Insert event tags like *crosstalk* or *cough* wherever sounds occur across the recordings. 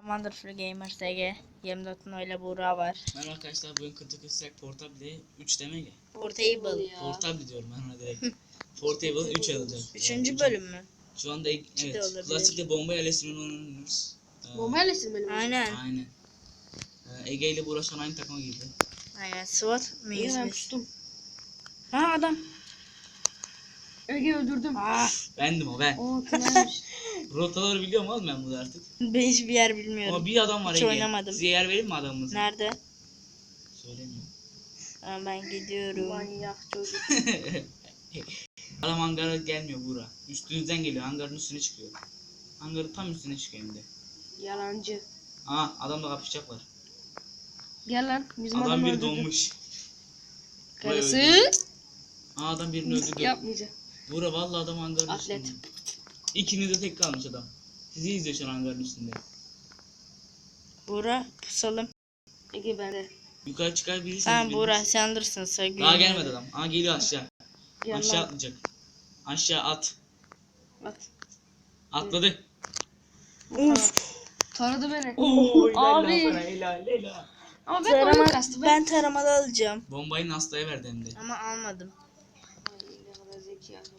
Commander Free Gamer SG 24 ile Buğra var. Merhaba arkadaşlar bugün Critical Strike Portable 3 deme ki. Portable. Portable diyorum ben ona direkt. Portable 3 alacağım. Üçüncü Yani bölüm mü? Şu anda evet, klasikle bomba yerleştirmeni oynuyoruz. Ee, Bomba yerleştirmeli mi? Aynen. Aynen. Ee, Ege ile Buğra şu an aynı takıma girdi. Aynen. SWAT mıyız biz? Ha adam. Ege öldürdüm. Ah, Bendim o ben. Kınaymış. *laughs* Rotaları biliyorum oğlum ben bunu artık. ben hiçbir yer bilmiyorum. Ama bir adam var Hiç Ege. oynamadım. Size yer vereyim mi adamımızı? Nerede? Söylemiyorum. Ha, ben gidiyorum. Manyak çocuk. *laughs* Adam hangara gelmiyor Buğra. Üstünüzden geliyor. Hangarın üstüne çıkıyor. Hangarın tam üstüne çıkıyor hem de. Yalancı. Aa adamla kapışacaklar. Gel lan bizim Adam adam bir öldürdü. donmuş. Karısı. Aa adam birini öldürdü. Yapmayacak. Buğra vallahi adam hangarın Atlet. üstünde. İkiniz de tek kalmış adam. Sizi izliyor şu an hangarın üstünde. Buğra pusalım. Ege bende. Yukarı çıkabilirsiniz. Tamam biriniz. Buğra sen alırsın. Sen Daha gelmedi adam. Aa geliyor aşağı. Gel aşağı atlayacak. Aşağı at. At. Atladı. Uf. Taradı beni. Oo, Abi. helal helal. Ama ben oyun Tarama, kastı. ben taramalı alacağım. Bombayı hastaya verdi hem de. Ama almadım. Ay, ne kadar zeki arkadaşım.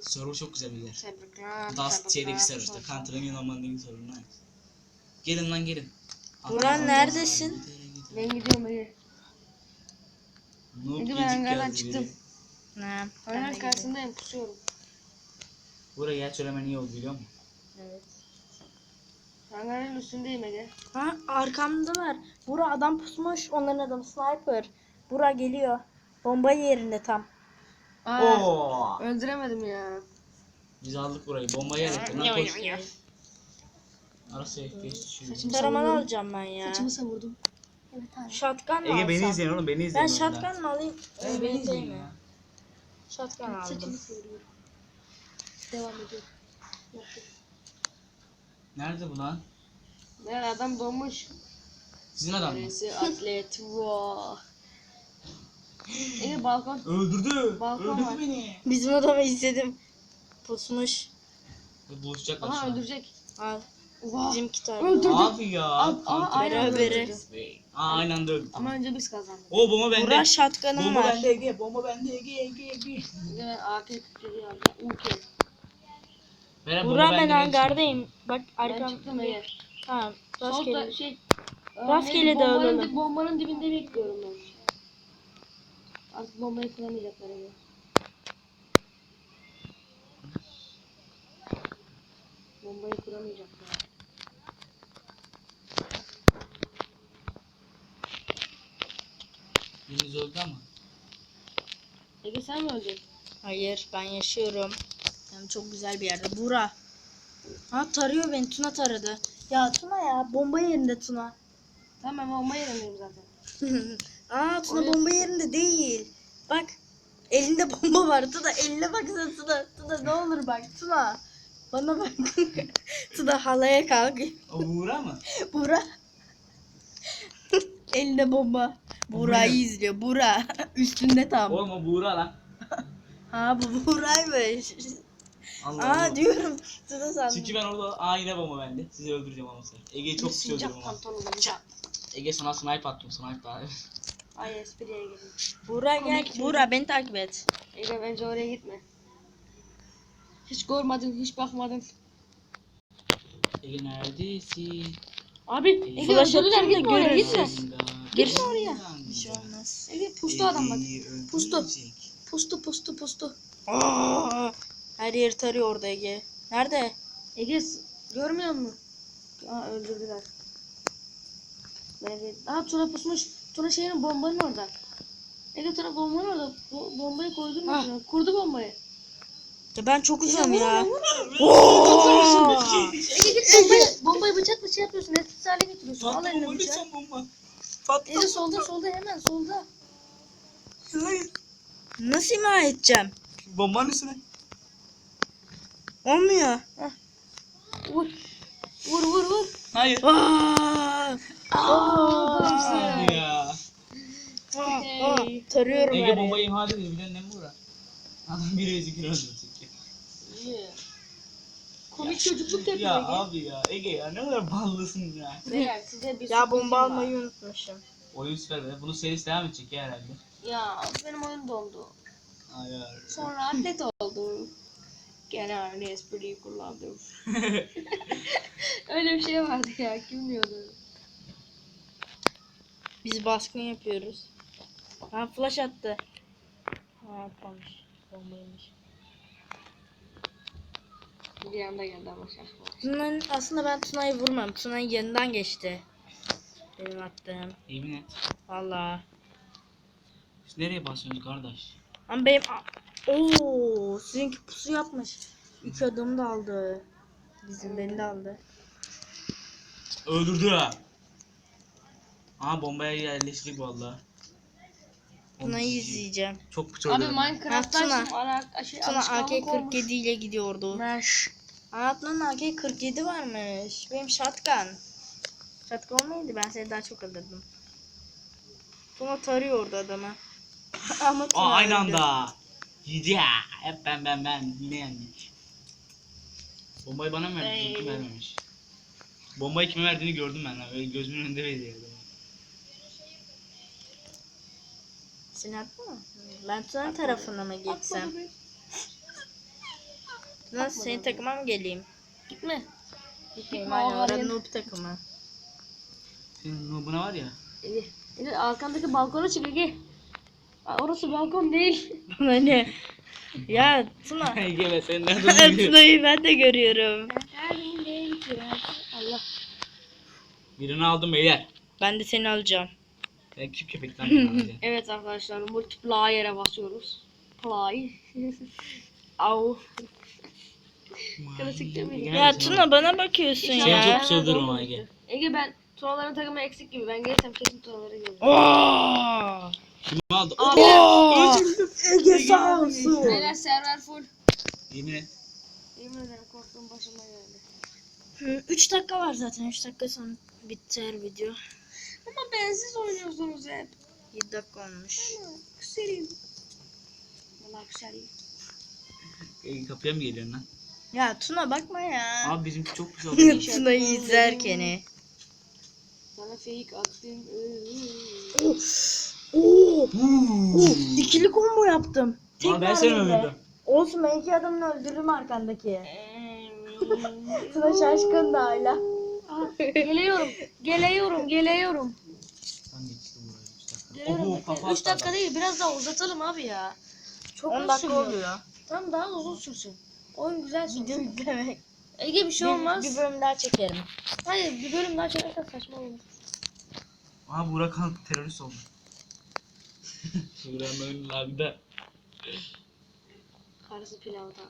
Server çok güzel bir yer. Tebrikler. Dust şeydeki server işte. Counter'ın Yunan'daki server. Nice. Gelin lan gelin. Buran neredesin? Ben gidiyorum Ege. Noob ben hangardan çıktım. biri. Ne? Oyunun gidiyorum. karşısındayım pusuyorum. Buraya yer söylemen iyi oldu biliyor musun? Evet. Hangarın üstündeyim Ege. Ha arkamdalar. Bura adam pusmuş. Onların adamı sniper. Bura geliyor. Bomba yerinde tam. Aa, Oo. öldüremedim ya. Biz aldık burayı. Bombayı yerleştir. Lan koş. Arası FPS düşüyor. Saçımı Taramalı savurdum. alacağım ben ya. Saçımı savurdum. Evet abi. Shotgun mı Ege beni alsam? izleyin oğlum beni Ben izleyin. shotgun mı alayım? Ege beni Beni izleyin ya. Shotgun aldım. Saçımı savuruyorum. Devam ediyorum. Yaptım. Nerede bu lan? Ne adam donmuş. Sizin adam mı? Neresi atlet. Wow. Ege balkon. Öldürdü. Balkon Öldürdü var. beni. Bizim adamı izledim. Pusmuş. Buluşacaklar Aha an. öldürecek. Al. Wow. Bizimki tarafı. Öldürdü. Abi ya. Aa, aa, aynen Berabere. öldürdü. Aa aynı anda öldük. Ama önce biz kazandık. O bomba bende. Bura shotgun'ım Bomba var. bende Ege. Bomba bende Ege Ege Ege. Ege ben AK 47 alacağım. UK. Bera, bomba Bura ben bende, hangardayım. Bak Ben arkam. çıktım Ege. Tamam. Solda Rastgele. şey. Rastgele bombanın, dağılalım. bombanın dibinde bekliyorum ben. Artık bombayı kıramayacaklar Ege. Bombayı kıramayacaklar. Biriniz öldü ama. Ege sen mi öldün? Hayır ben yaşıyorum. Yani çok güzel bir yerde. Bura. Ha tarıyor beni. Tuna taradı. Ya Tuna ya. Bomba yerinde Tuna. Tamam bomba yerindeyim zaten. *laughs* Aa Tuna Oraya- bomba yerinde değil. Bomba var. Tuna eline baksana Tuna. Tuna ne olur bak Tuna. Bana bak. *laughs* Tuna halaya kalk. O Buğra mı? *laughs* Bura. *laughs* Elinde bomba. Burayı ne? izliyor. Bura. Üstünde tam. Oğlum o Buğra lan. Ha bu Buraymış. Allah Aa Allah. diyorum. Tuna sandım. Çünkü ben orada aa yine bomba bende. Sizi öldüreceğim ama sen. Ege'yi çok pis Sincap öldürüyorum ama. pantolonum. Çak. Ege sana snipe attım snipe daha. Ay espriye gelin. Bura gel. Komik Bura beni takip et. Ege bence oraya gitme. Hiç görmedin, hiç bakmadın. Ege neredesin? Abi Ege Flash öldürdüler atayım da gitme oraya görürsün. gitme. Gir. oraya. Bir şey olmaz. Ege pustu adam bak. Pustu. Pustu pustu pustu. Aa, her yer tarıyor orada Ege. Nerede? Ege s- görmüyor musun? Aa öldürdüler. Ben Ege... Aa Tuna pusmuş. Tuna şeyin bombanın orada. Ege Tuna bombanın orada. Bo- bombayı koydun mu? Ah. Kurdu bombayı. Ya ben çok uzam ya. vur Oo! Ege git bombayı, bombayı bıçakla şey yapıyorsun. Etkisiz hale getiriyorsun. Al eline bomba bıçağı. bomba. Patla. Ege solda solda hemen solda. Hayır. Nasıl ima edeceğim? Bombanın üstüne. Olmuyor. Vur. Vur vur vur. Hayır. Aa! Aa, Abi ya. Aa, aa, Tarıyorum her Ege yeri. bombayı imha ediyor değil mi Buğra? Adam bir yüzü kilo öldürecek. Yeah. Komik çocukluk yapıyor. Ya Ege. abi ya Ege ya ne kadar ballısın ya. Beyler size bir Ya sürprizim bomba var. almayı unutmuşum. Oyun süper be. Bunu serisi devam edecek ya herhalde. Ya benim oyun dondu. Ayar. Sonra *laughs* atlet oldum. Gene aynı espriyi kullandım. *laughs* Öyle bir şey vardı ya kim diyordu? Biz baskın yapıyoruz. Ha flash attı. Ha atmamış. Bombaymış. Bir anda geldi ama şaşma. Tuna'nın aslında ben Tuna'yı vurmam. Tuna'nın yanından geçti. Benim attığım. Yemin et. Valla. Siz nereye basıyorsunuz kardeş? Ama benim... Oo, sizinki pusu yapmış. İki adım da aldı. Bizim beni de aldı. Öldürdü ha. Aha bombaya yerleştik valla. Tuna'yı izleyeceğim. Çok piç Abi oynuyorum. Minecraft'ta Ha, Tuna. Ara, Tuna alışkanlık olmuş. AK-47 ile gidiyordu. Meş. Hayatımın AK-47 varmış. Benim shotgun. Shotgun olmaydı ben seni daha çok alırdım. Tuna tarıyordu adamı. *laughs* Ama Tuna Aa aynı öldü. anda. Ya hep ben ben ben yine yendik. Bombayı bana mı verdi? Kim vermemiş. Bombayı kime verdiğini gördüm ben lan. Öyle gözümün önünde veriyordu. Seni attı mı? Ben Tuna'nın tarafına mı geçsem? Tuna senin takıma mı geleyim? Gitme. Gitmeyeyim Gitme, aynen orada ya. noob takımı. Senin nubuna var ya. Ege. Ege arkandaki balkona çık Ege. Orası balkon değil. *laughs* Bana ne? Ya Tuna. *laughs* Ege be sen nereden *laughs* biliyorsun? Tuna'yı ben de görüyorum. Allah. Birini aldım beyler. Ben de seni alacağım. Sen kim köpek lan beni alacak? Evet arkadaşlar multiplayer'e basıyoruz. Play. *laughs* Au. Klasik değil mi? Ege, Ya Tuna bana bakıyorsun Seni ya. çok seviyorum ama Ege. Ege ben Tunaların takımı eksik gibi. Ben gelirsem kesin Tunaları görürüm. Oo! Kimi aldı? Abi. Oo! Ege sağ olsun. Beyler server full. Yemin et. Yemin ederim korktuğum başıma geldi. 3 dakika var zaten. 3 dakika sonra biter video. Ama bensiz oynuyorsunuz hep. 7 dakika olmuş. Küserim. Valla küserim. Ege kapıya mı geliyorsun lan? Ya Tuna bakma ya. Abi bizimki çok güzel *laughs* oldu. Tuna'yı izlerken. Sana fake attım. Oo! Oo! İkili combo yaptım. Aa, ben seni öldürdüm. Olsun ben iki adamını öldürürüm arkandaki. *laughs* Tuna şaşkın da hala. Geliyorum. Geliyorum. Geliyorum. Tam geçti buraya. üç dakika. Geliyorum. Oho kafa 3 attı dakika değil. Biraz daha uzatalım abi ya. Çok 10 az dakika sürüyor. oluyor. Tam daha uzun sürsün. Oyun güzel Video sürsün. izlemek. Ege bir şey olmaz. Bir, bir bölüm daha çekerim. Hayır bir bölüm daha çekersen saçma olur. Aa Burak Han terörist oldu. *laughs* Burak'ın oyunun abi de. Karısı pilavda.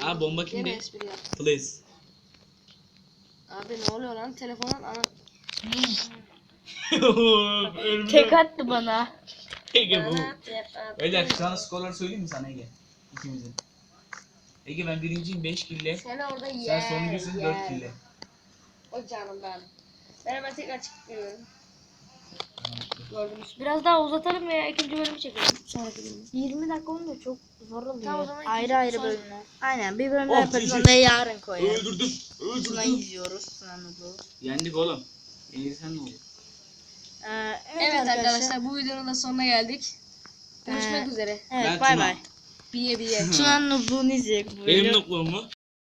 Aa, bomba espri yap. Please. Abi ne oluyor lan? Telefonun ana... *laughs* Ölümden. Tek attı bana. Ege bu. Beyler şu an skorları söyleyeyim mi sana Ege? İkimizin. Ege ben birinciyim 5 kille. Sen orada Sen yer. sonuncusun 4 yer. kille. O canım ben. Ben hemen tekrar çıkıp geliyorum. Gördünüz. Biraz daha uzatalım veya ikinci bölümü çekelim. Sonraki bölümü. 20 dakika olunca çok zor oluyor. Tamam, o zaman ayrı ikinci- ayrı son- bölümler. Aynen bir bölüm Oh, yaparız. Onu da yarın koyarız. Öldürdüm. Tuna'yı Öldürdüm. izliyoruz. Tuna'nın bu. Yendik oğlum. Yenilsen ne olur? Ee, Evet arkadaşlar bu videonun da sonuna geldik. Görüşmek Ee, üzere. Ben Evet bay Tuna. bay. Biye biye. *laughs* Tuna'nın nubluğunu izleyecek bu Benim nokluğum mu?